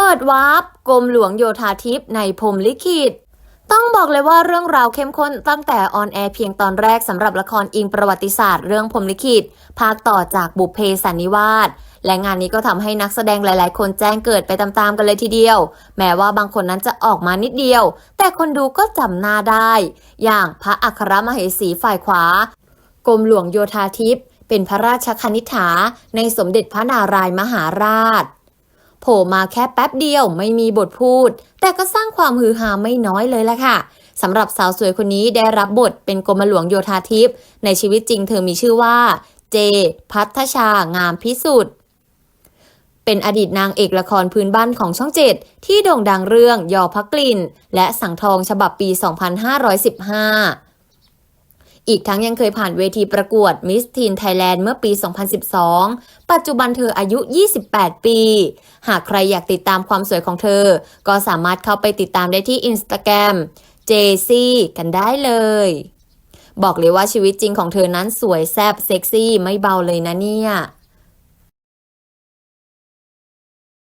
เปิดวาร์ปกรมหลวงโยธาทิพย์ในพรมลิขิตต้องบอกเลยว่าเรื่องราวเข้มข้นตั้งแต่ออนแอร์เพียงตอนแรกสำหรับละครอิงประวัติศาสตร์เรื่องพรมลิขิต ภาคต่อจากบุพเพสันนิวาสและงานนี้ก็ทำให้นักแสดงหลาย ๆ คนแจ้งเกิดไปตาม ๆ กันเลยทีเดียว แม้ว่าบางคนนั้นจะออกมานิดเดียว แต่คนดูก็จำหน้าได้ อย่างพระอัครมเหสีฝ่ายขวากรมหลวงโยธาทิพย์เป็นพระราชคณิษฐาในสมเด็จพระนารายมหาราช โผล่มาแค่แป๊บเดียวไม่มีบทพูด แต่ก็สร้างความฮือฮาไม่น้อยเลยละค่ะสำหรับสาวสวยคนนี้ได้รับบทเป็นกรมหลวงโยธาทิพย์ในชีวิตจริงเธอมีชื่อว่า เจ พัทชางามพิสุทธิ์เป็นอดีตนางเอกละครพื้นบ้านของช่องเจ็ดที่โด่งดังเรื่องยอพักกลิ่น และสังทองฉบับปี 2515 อีกทั้งยังเคยผ่านเวทีประกวดมิสทีนไทยแลนด์เมื่อปี 2012 ปัจจุบันเธออายุ 28 ปี หากใครอยากติดตามความสวยของเธอ ก็สามารถเข้าไปติดตามได้ที่อินสตาแกรมเจซี่กันได้เลย บอกเลยว่าชีวิตจริงของเธอนั้นสวยแซ่บเซ็กซี่ไม่เบาเลยนะเนี่ย